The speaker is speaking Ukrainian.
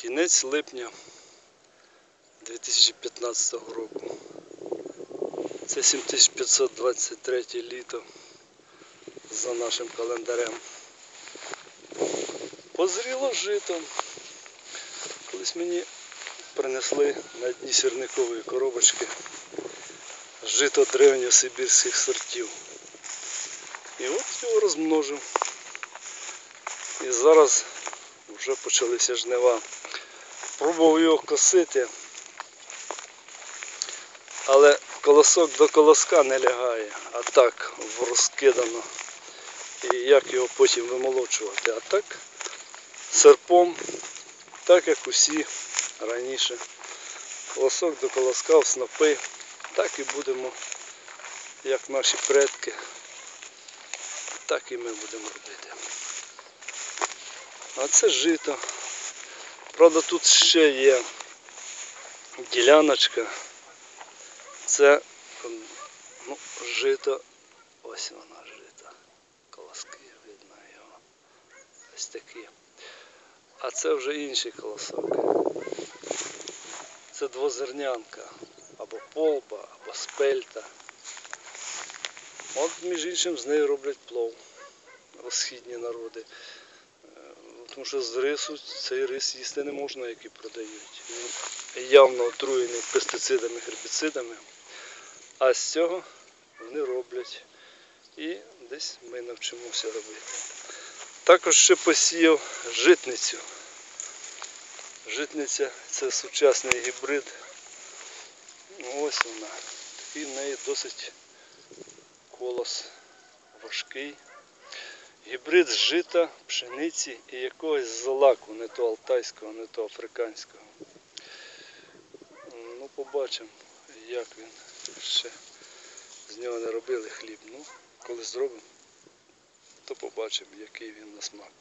Кінець липня 2015 року. Це 7523 літо за нашим календарем. Позріло жито. Колись мені принесли на дні сірникової коробочки жито древньосибірських сортів. І от його розмножив. І зараз вже почалися жнива. Пробував його косити, але колосок до колоска не лягає, а так розкидано. І як його потім вимолочувати? А так серпом, так як усі раніше. Колосок до колоска в снопи, так і будемо, як наші предки, так і ми будемо робити. А це жито. Правда, тут ще є діляночка. Це ну, жито. Ось вона жито. Колоски видно його. Ось такі. А це вже інший колосок. Це двозернянка. Або полба, або спельта. От, між іншим, з нею роблять плов. Східні народи. Тому що з рису цей рис їсти не можна, який продають. Він явно отруєний пестицидами, гербіцидами. А з цього вони роблять. І десь ми навчимося робити. Також ще посіяв житницю. Житниця це сучасний гібрид. Ось вона. Такий в неї досить колос важкий. Гібрид жита, пшениці і якогось злаку, не то алтайського, не то африканського. Ну, побачимо, як він ще з нього не робили хліб. Ну, коли зробимо, то побачимо, який він на смак.